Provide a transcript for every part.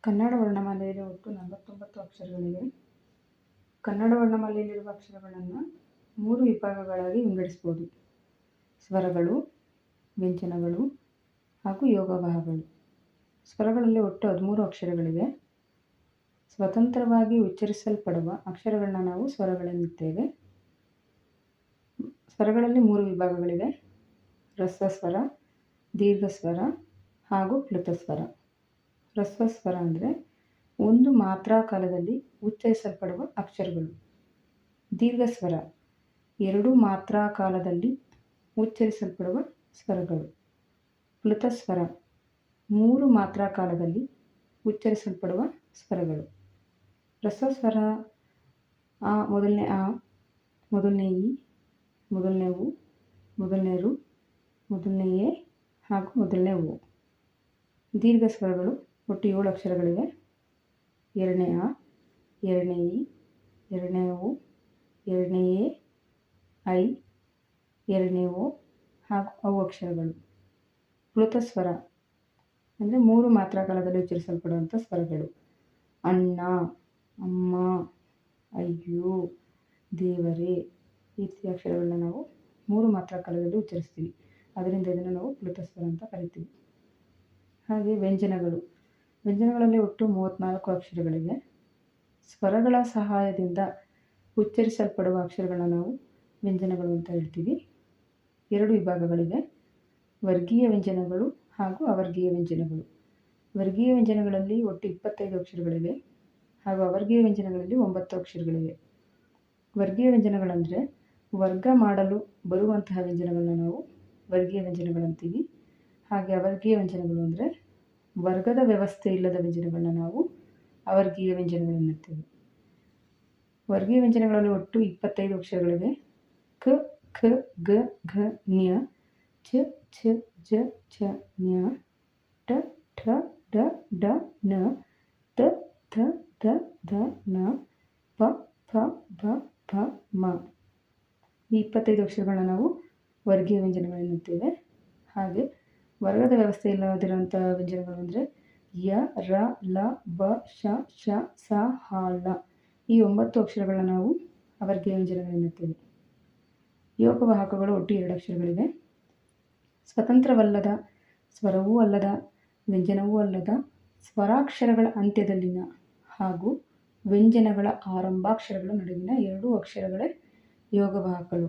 ಕನ್ನಡ ವರ್ಣಮಾಲೆಯಲ್ಲಿ ಒಟ್ಟು ನಲವತ್ತೊಂಬತ್ತು ಅಕ್ಷರಗಳಿವೆ. ಕನ್ನಡ ವರ್ಣಮಾಲೆಯಲ್ಲಿರುವ ಅಕ್ಷರಗಳನ್ನು ಮೂರು ವಿಭಾಗಗಳಾಗಿ ವಿಂಗಡಿಸ್ಬೋದು ಸ್ವರಗಳು, ವ್ಯಂಜನಗಳು ಹಾಗೂ ಯೋಗವಾಹಗಳು. ಸ್ವರಗಳಲ್ಲಿ ಒಟ್ಟು ಹದಿಮೂರು ಅಕ್ಷರಗಳಿವೆ. ಸ್ವತಂತ್ರವಾಗಿ ಉಚ್ಚರಿಸಲ್ಪಡುವ ಅಕ್ಷರಗಳನ್ನ ನಾವು ಸ್ವರಗಳೆನ್ನುತ್ತೇವೆ ಸ್ವರಗಳಲ್ಲಿ ಮೂರು ವಿಭಾಗಗಳಿವೆ. ಹ್ರಸ್ವ ಸ್ವರ ದೀರ್ಘ ಸ್ವರ ಹಾಗೂ ಪ್ಲುತಸ್ವರ ಹ್ರಸ್ವ ಸ್ವರ ಅಂದರೆ ಒಂದು ಮಾತ್ರಾ ಕಾಲದಲ್ಲಿ ಉಚ್ಚರಿಸಲ್ಪಡುವ ಅಕ್ಷರಗಳು. ದೀರ್ಘ ಸ್ವರ ಎರಡು ಮಾತ್ರಾ ಕಾಲದಲ್ಲಿ ಉಚ್ಚರಿಸಲ್ಪಡುವ ಸ್ವರಗಳು. ಪ್ಲುತಸ್ವರ, ಮೂರು ಮಾತ್ರಾ ಕಾಲದಲ್ಲಿ ಉಚ್ಚರಿಸಲ್ಪಡುವ ಸ್ವರಗಳು. ಹ್ರಸ್ವ ಸ್ವರ ಆ ಮೊದಲನೇ ಆ, ಮೊದಲನೇ ಇ ಮೊದಲನೇ ಉ, ಮೊದಲನೇ ರು, ಮೊದಲನೇ ಎ ಹಾಗೂ ಮೊದಲನೇ ಓ. ದೀರ್ಘ ಸ್ವರಗಳು ಒಟ್ಟು ಏಳು ಅಕ್ಷರಗಳಿವೆ. ಎರಡನೇ ಆ, ಎರಡನೇ ಇ ಎರಡನೇ ಉ ಎರಡನೇ ಎ, ಐ, ಎರಡನೇ ಓ ಹಾಗೂ ಅವು ಅಕ್ಷರಗಳು. ಮೃತ ಸ್ವರ ಅಂದರೆ ಮೂರು ಮಾತ್ರ ಕಾಲದಲ್ಲಿ ಉಚ್ಚರಿಸಲ್ಪಡುವಂಥ ಸ್ವರಗಳು. ಅಣ್ಣ, ಅಮ್ಮ, ಅಯ್ಯೋ, ದೇವರೇ ಈ ರೀತಿಯ ಅಕ್ಷರಗಳನ್ನ ನಾವು ಮೂರು ಮಾತ್ರ ಕಾಲದಲ್ಲಿ ಉಚ್ಚರಿಸ್ತೀವಿ. ಅದರಿಂದ ಇದನ್ನು ನಾವು ಪ್ಲುತಸ್ವರ ಅಂತ ಕರಿತೀವಿ. ಹಾಗೆ ವ್ಯಂಜನಗಳು. ವ್ಯಂಜನಗಳಲ್ಲಿ ಒಟ್ಟು ಮೂವತ್ತ್ನಾಲ್ಕು ಅಕ್ಷರಗಳಿವೆ. ಸ್ವರಗಳ ಸಹಾಯದಿಂದ ಉಚ್ಚರಿಸಲ್ಪಡುವ ಅಕ್ಷರಗಳನ್ನ ನಾವು ವ್ಯಂಜನಗಳು ಅಂತ ಹೇಳ್ತೀವಿ. ಎರಡು ವಿಭಾಗಗಳಿವೆ. ವರ್ಗೀಯ ವ್ಯಂಜನಗಳು ಹಾಗೂ ಅವರ್ಗೀಯ ವ್ಯಂಜನಗಳು. ವರ್ಗೀಯ ವ್ಯಂಜನಗಳಲ್ಲಿ ಒಟ್ಟು ಇಪ್ಪತ್ತೈದು ಅಕ್ಷರಗಳಿವೆ ಹಾಗೂ ಅವರ್ಗೀಯ ವ್ಯಂಜನಗಳಲ್ಲಿ ಒಂಬತ್ತು ಅಕ್ಷರಗಳಿವೆ. ವರ್ಗೀಯ ವ್ಯಂಜನಗಳಂದರೆ ವರ್ಗ ಮಾಡಲು ಬರುವಂತಹ ವ್ಯಂಜನಗಳನ್ನ ನಾವು ವರ್ಗೀಯ ವ್ಯಂಜನಗಳಂತೀವಿ. ಹಾಗೆ ಅವರ್ಗೀಯ ವ್ಯಂಜನಗಳು ಅಂದರೆ ವರ್ಗದ ವ್ಯವಸ್ಥೆ ಇಲ್ಲದ ವ್ಯಂಜನಗಳನ್ನ ನಾವು ಅವರ್ಗೀಯ ವ್ಯಂಜನಗಳೆನ್ನುತ್ತೇವೆ ವರ್ಗೀಯ ವ್ಯಂಜನಗಳಲ್ಲಿ ಒಟ್ಟು ಇಪ್ಪತ್ತೈದು ಅಕ್ಷರಗಳಿವೆ. ಕ, ಖ, ಗ, ಘ ನ್ಯ ಛ ಛ ಜ ಛ ನ್ಯ ಟ ಠ, ಡ ಡ ನ ತ, ಥ, ದ ಧ ನ, ಪ ಫ ಭ ಭ ಮ. ಈ ಇಪ್ಪತ್ತೈದು ಅಕ್ಷರಗಳನ್ನ ನಾವು ವರ್ಗೀಯ ವ್ಯಂಜನಗಳೆನ್ನುತ್ತೇವೆ ಹಾಗೆ ವರ್ಗದ ವ್ಯವಸ್ಥೆ ಇಲ್ಲದಿರುವಂಥ ವ್ಯಂಜನಗಳು ಅಂದರೆ ಯ, ರ, ಲ, ಬ, ಶ ಶ, ಸ, ಹ ಲ ಈ ಒಂಬತ್ತು ಅಕ್ಷರಗಳನ್ನ ನಾವು ಅವರ್ಗೀಯ ವ್ಯಂಜನಗಳೆನ್ನುತ್ತೇವೆ ಯೋಗವಾಹಕಗಳು ಒಟ್ಟು ಎರಡು ಅಕ್ಷರಗಳಿವೆ. ಸ್ವತಂತ್ರವಲ್ಲದ, ಸ್ವರವೂ ಅಲ್ಲದ, ವ್ಯಂಜನವೂ ಅಲ್ಲದ, ಸ್ವರಾಕ್ಷರಗಳ ಅಂತ್ಯದಲ್ಲಿನ ಹಾಗೂ ವ್ಯಂಜನಗಳ ಆರಂಭಾಕ್ಷರಗಳ ನಡುವಿನ ಎರಡೂ ಅಕ್ಷರಗಳೇ ಯೋಗವಾಹಕಗಳು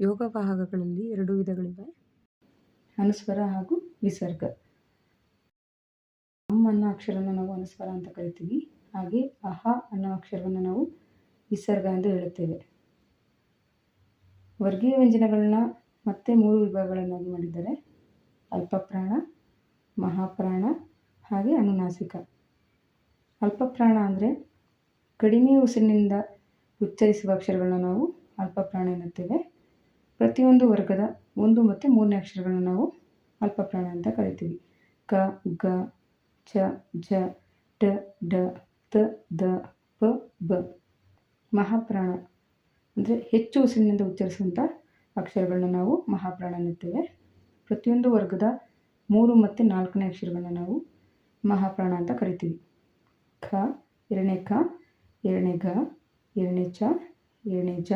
ಯೋಗವಾಹಕಗಳಲ್ಲಿ ಎರಡು ವಿಧಗಳಿವೆ. ಅನುಸ್ವರ ಹಾಗೂ ವಿಸರ್ಗ. ಅಮ್ ಅನ್ನೋ ಅಕ್ಷರವನ್ನು ನಾವು ಅನುಸ್ವರ ಅಂತ ಕರಿತೀವಿ. ಹಾಗೆ ಅಹ ಅನ್ನೋ ಅಕ್ಷರವನ್ನು ನಾವು ವಿಸರ್ಗ ಎಂದು ಹೇಳುತ್ತೇವೆ. ವರ್ಗೀಯ ವ್ಯಂಜನಗಳನ್ನ ಮತ್ತೆ ಮೂರು ವಿಭಾಗಗಳನ್ನಾಗಿ ಮಾಡಿದ್ದಾರೆ. ಅಲ್ಪಪ್ರಾಣ, ಮಹಾಪ್ರಾಣ ಹಾಗೆ ಅನುನಾಸಿಕ. ಅಲ್ಪಪ್ರಾಣ ಅಂದರೆ ಕಡಿಮೆ ಉಸಿರಿನಿಂದ ಉಚ್ಚರಿಸುವ ಅಕ್ಷರಗಳನ್ನ ನಾವು ಅಲ್ಪಪ್ರಾಣ ಎನ್ನುತ್ತೇವೆ. ಪ್ರತಿಯೊಂದು ವರ್ಗದ ಒಂದು ಮತ್ತು ಮೂರನೇ ಅಕ್ಷರಗಳನ್ನ ನಾವು ಅಲ್ಪಪ್ರಾಣ ಅಂತ ಕರಿತೀವಿ. ಕ, ಗ, ಚ, ಜ, ಟ, ಡ, ತ, ದ, ಪ, ಬ. ಮಹಾಪ್ರಾಣ ಅಂದರೆ ಹೆಚ್ಚು ಉಸಿರಿನಿಂದ ಉಚ್ಚರಿಸುವಂಥ ಅಕ್ಷರಗಳನ್ನ ನಾವು ಮಹಾಪ್ರಾಣ ಅನ್ನುತ್ತೇವೆ ಪ್ರತಿಯೊಂದು ವರ್ಗದ ಮೂರು ಮತ್ತು ನಾಲ್ಕನೇ ಅಕ್ಷರಗಳನ್ನ ನಾವು ಮಹಾಪ್ರಾಣ ಅಂತ ಕರಿತೀವಿ. ಖ, ಎರಡನೇ ಕ, ಎರಡನೇ ಘ ಎರಡನೇ ಚ, ಎರಡನೇ ಜ,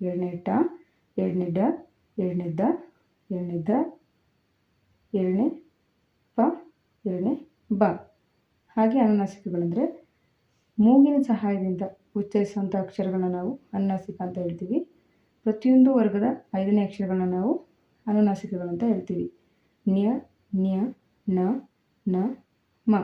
ಎರಡನೇ ಟ ಎರಡನೇ ಡ, ಎರಡನೇ ದ ಎರಡನೇ ದ, ಎರಡನೇ ಪ, ಎರಡನೇ ಬ. ಹಾಗೆ ಅನುನಾಸಿಕಗಳಂದರೆ ಮೂಗಿನ ಸಹಾಯದಿಂದ ಉಚ್ಚರಿಸುವಂಥ ಅಕ್ಷರಗಳನ್ನ ನಾವು ಅನುನಾಸಿಕ ಅಂತ ಹೇಳ್ತೀವಿ. ಪ್ರತಿಯೊಂದು ವರ್ಗದ ಐದನೇ ಅಕ್ಷರಗಳನ್ನ ನಾವು ಅನುನಾಸಿಕಗಳಂತ ಹೇಳ್ತೀವಿ. ನ್ಯ ನ್ಯ, ನ ನ, ಮ.